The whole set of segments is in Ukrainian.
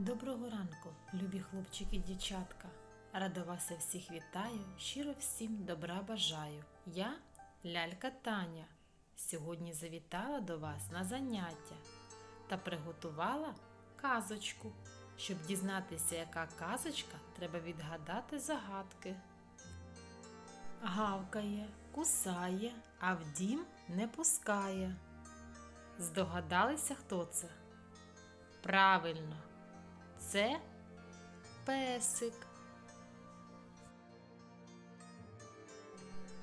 Доброго ранку, любі хлопчики і дівчатка. Рада вас всіх вітаю, щиро всім добра бажаю. Я лялька Таня. Сьогодні завітала до вас на заняття та приготувала казочку. Щоб дізнатися, яка казочка, треба відгадати загадки. Гавкає, кусає, а в дім не пускає. Здогадалися, хто це? Правильно, це песик.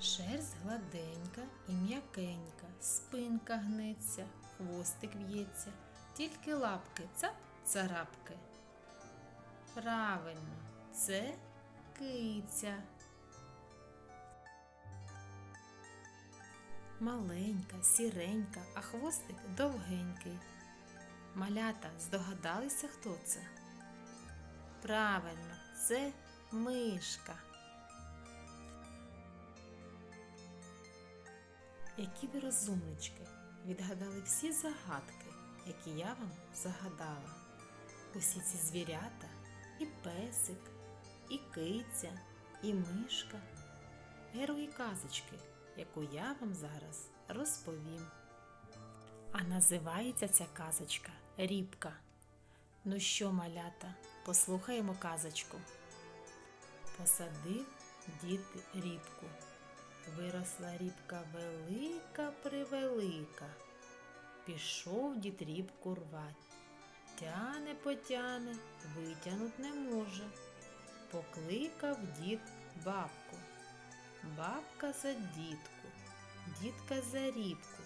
Шерсть гладенька і м'якенька, спинка гнеться, хвостик в'ється, тільки лапки цап царапки. Правильно, це киця. Маленька, сіренька, а хвостик довгенький. Малята здогадалися, хто це? Правильно, це мишка. Які ви розумнички, відгадали всі загадки, які я вам загадала. Усі ці звірята, і песик, і киця, і мишка, герої казочки, яку я вам зараз розповім. А називається ця казочка Рібка. Ну що, малята, послухаємо казочку. Посадив дід рібку. Виросла рібка велика превелика. Пішов дід рібку рвать. Тяне потяне, витягнуть не може. Покликав дід бабку. Бабка за дітку, дітка за рібку.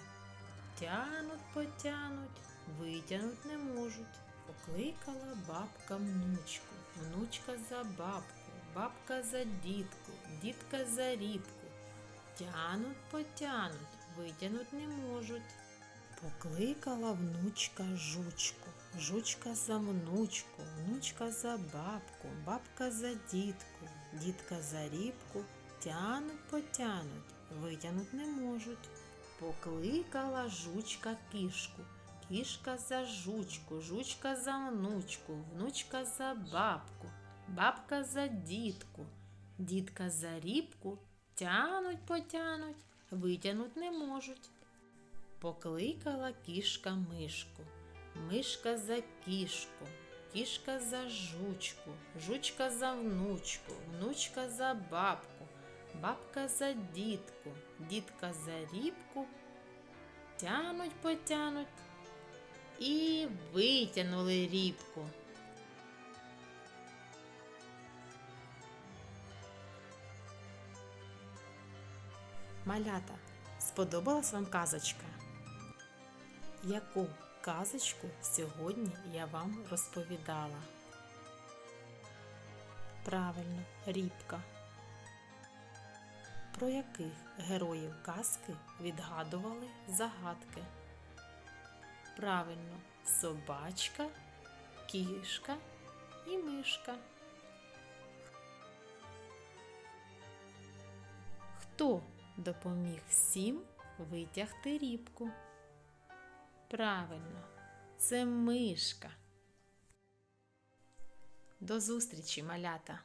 Тянуть, потянуть, витягнуть не можуть. Покликала бабка внучку, внучка за бабку, бабка за дітку, дітка за рібку. Тянуть, потянуть, витягнуть не можуть. Покликала внучка жучку, жучка за внучку, внучка за бабку, бабка за дітку, дітка за рібку. Тянуть, потянуть, витягнуть не можуть. Покликала жучка кішку, кішка за жучку, жучка за внучку, внучка за бабку, бабка за дітку, дітка за рібку, тянуть, потянуть, витягнуть не можуть. Покликала кішка мишку, мишка за кішку, кішка за жучку, жучка за внучку, внучка за бабку, бабка за дітку, дітка за рібку, тянуть, потянуть і витягнули рібку. Малята, сподобалась вам казочка? Яку казочку сьогодні я вам розповідала? Правильно, рібка. Про яких героїв казки відгадували загадки? Правильно, собачка, кішка і мишка. Хто допоміг всім витягти рібку? Правильно, це мишка. До зустрічі, малята!